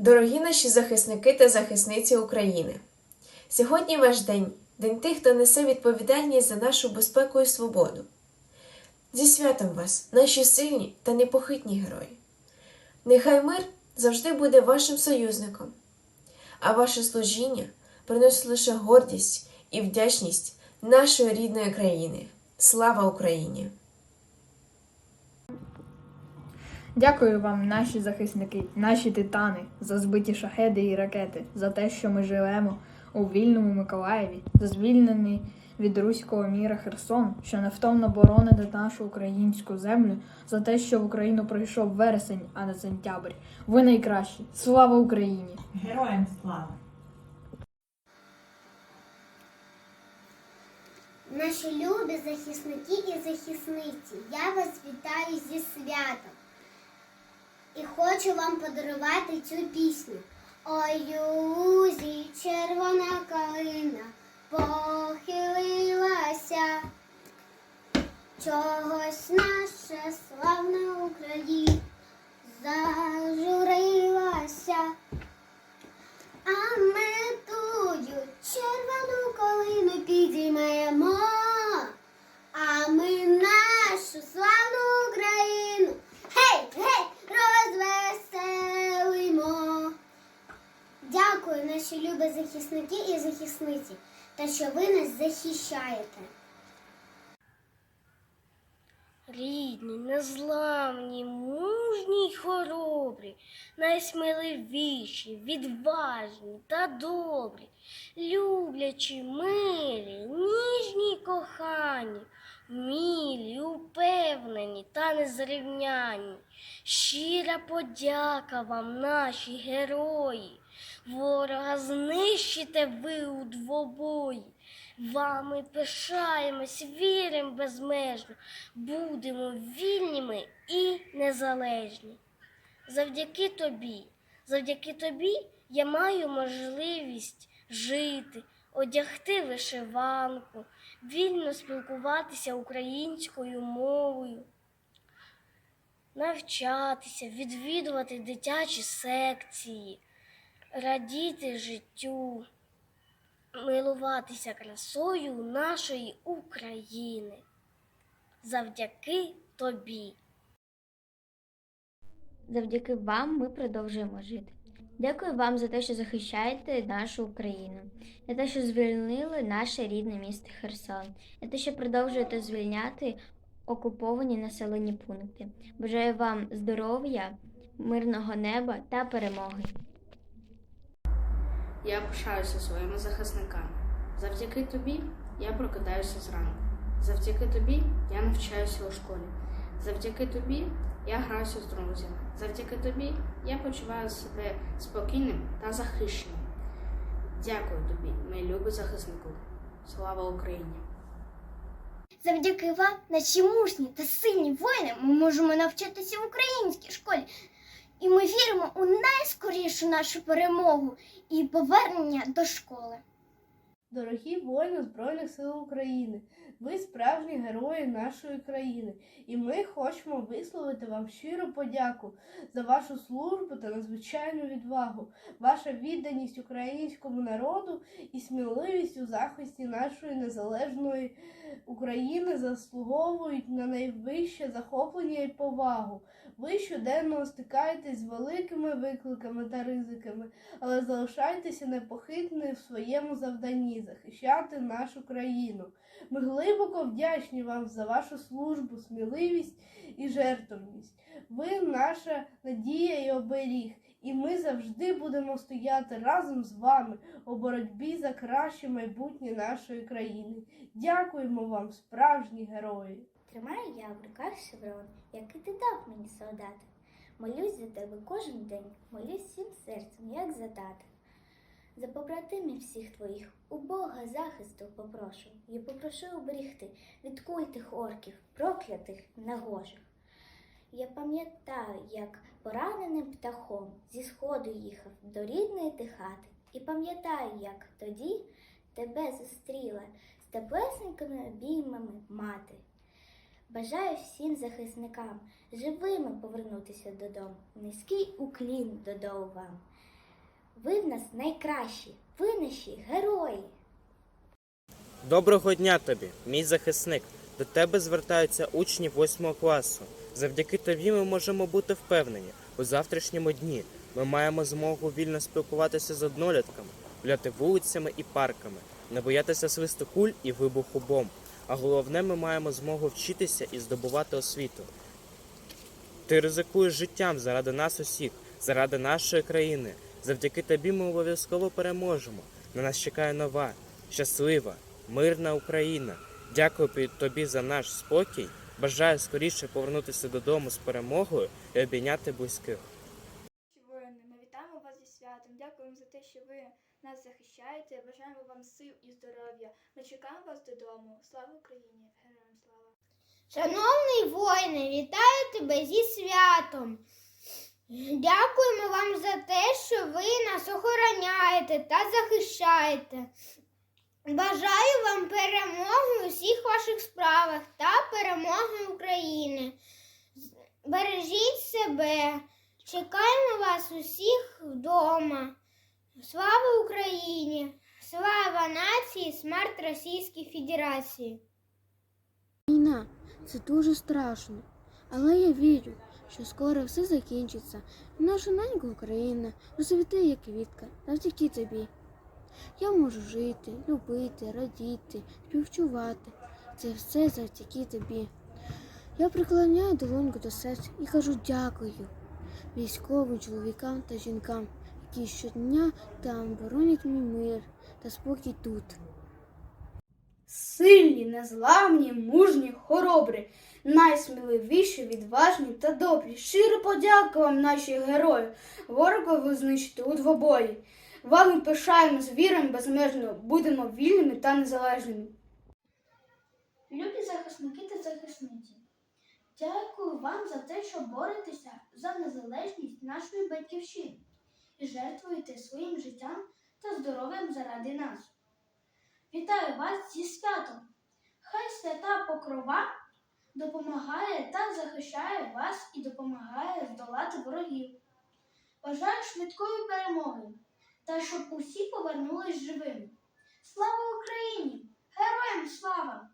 Дорогі наші захисники та захисниці України! Сьогодні ваш день день тих, хто несе відповідальність за нашу безпеку і свободу. Зі святом вас, наші сильні та непохитні герої! Нехай мир завжди буде вашим союзником, а ваше служіння приносить лише гордість і вдячність нашої рідної країни. Слава Україні! Дякую вам, наші захисники, наші титани, за збиті шахеди і ракети, за те, що ми живемо у вільному Миколаєві, за звільнений від руського міра Херсон, що невтомно бороните нашу українську землю, за те, що в Україну прийшов вересень, а не сентябрь. Ви найкращі. Слава Україні! Героям слава! Наші любі захисники і захисниці, я вас вітаю зі святом. Хочу вам подарувати цю пісню. Ой, юзі, червона калина похилилася. Чогось наша славна Україна наші любі захисники і захисниці, та що ви нас захищаєте. Рідні, незламні, мужні й хоробрі, найсміливіші, відважні та добрі, люблячі, милі, ніжні й кохані, вмілі, упевнені та незрівняні. Щира подяка вам, наші герої. Ворога знищите ви у двобої. Вами пишаємось, віримо безмежно, будемо вільними і незалежні. Завдяки тобі, завдяки тобі я маю можливість жити, одягти вишиванку, вільно спілкуватися українською мовою, навчатися, відвідувати дитячі секції, радіти життю милуватися красою нашої України. Завдяки тобі. Завдяки вам ми продовжуємо жити. Дякую вам за те, що захищаєте нашу Україну, за те, що звільнили наше рідне місто Херсон, за те, що продовжуєте звільняти окуповані населені пункти. Бажаю вам здоров'я, мирного неба та перемоги. Я пишаюся своїми захисниками. Завдяки тобі я прокидаюся зранку. Завдяки тобі я навчаюся у школі. Завдяки тобі я граюся з друзями. Завдяки тобі я почуваю себе спокійним та захищеним. Дякую тобі, мій любий захиснику. Слава Україні! Завдяки вам, наші мужні та сильні воїни, ми можемо навчатися в українській школі. І ми віримо у найскорішу нашу перемогу і повернення до школи. Дорогі воїни Збройних сил України, ви справжні герої нашої країни, і ми хочемо висловити вам щиру подяку за вашу службу та надзвичайну відвагу, ваша відданість українському народу і сміливість у захисті нашої незалежної України заслуговують на найвище захоплення і повагу. Ви щоденно стикаєтесь з великими викликами та ризиками, але залишайтеся непохитними в своєму завданні захищати нашу країну. Ми глибоко вдячні вам за вашу службу, сміливість і жертовність. Ви наша надія і оберіг, і ми завжди будемо стояти разом з вами у боротьбі за краще майбутнє нашої країни. Дякуємо вам, справжні герої! Тримаю я в руках шеврон, який ти дав мені солдат. Молюсь за тебе кожен день, молюсь всім серцем, як за тата. За побратимів всіх твоїх у Бога захисту попрошу, і попрошу оберігти від куль тих орків, проклятих негожих. Я пам'ятаю, як пораненим птахом зі сходу їхав до рідної ти хати, і пам'ятаю, як тоді тебе зустріла з теплесенькими обіймами мати. Бажаю всім захисникам живими повернутися додому. Низький уклін додому вам. Ви в нас найкращі, ви наші герої. Доброго дня тобі, мій захисник. До тебе звертаються учні 8 класу. Завдяки тобі ми можемо бути впевнені. У завтрашньому дні ми маємо змогу вільно спілкуватися з однолітками, гуляти вулицями і парками, не боятися свисту куль і вибуху бомб. А головне, ми маємо змогу вчитися і здобувати освіту. Ти ризикуєш життям заради нас усіх, заради нашої країни. Завдяки тобі ми обов'язково переможемо. На нас чекає нова, щаслива, мирна Україна. Дякую тобі за наш спокій. Бажаю скоріше повернутися додому з перемогою і обійняти близьких. Воїни, ми вітаємо вас зі святом. Дякуємо за те, що ви нас захищаєте. Бажаємо вам сил і здоров'я. Ми чекаємо вас додому. Слава Україні! Героям слава! Шановний воїне, вітаю тебе зі святом. Дякуємо вам за те, що ви нас охороняєте та захищаєте. Бажаю вам перемоги у всіх ваших справах та перемоги України. Бережіть себе. Чекаємо вас усіх вдома. Слава Україні! Слава нації, смерть Російській Федерації! Війна це дуже страшно, але я вірю, що скоро все закінчиться, наша ненька Україна розцвіте як квітка завдяки тобі. Я можу жити, любити, радіти, співчувати. Це все завдяки тобі. Я приклоняю долоньку до серця і кажу дякую військовим чоловікам та жінкам, які щодня там боронять мій мир та спокій тут. Сильні, незламні, мужні, хоробрі, найсміливіші, відважні та добрі. Щиро подяка вам, наші герої. Ворога ви знищите у двобої. Вами пишаємось, віримо безмежно, будемо вільними та незалежними. Любі захисники та захисниці, дякую вам за те, що боретеся за незалежність нашої батьківщини і жертвуєте своїм життям та здоров'ям заради нас. Вітаю вас зі святом! Хай свята покрова допомагає та захищає вас і допомагає здолати ворогів. Бажаю швидкої перемоги та щоб усі повернулись живими. Слава Україні! Героям слава!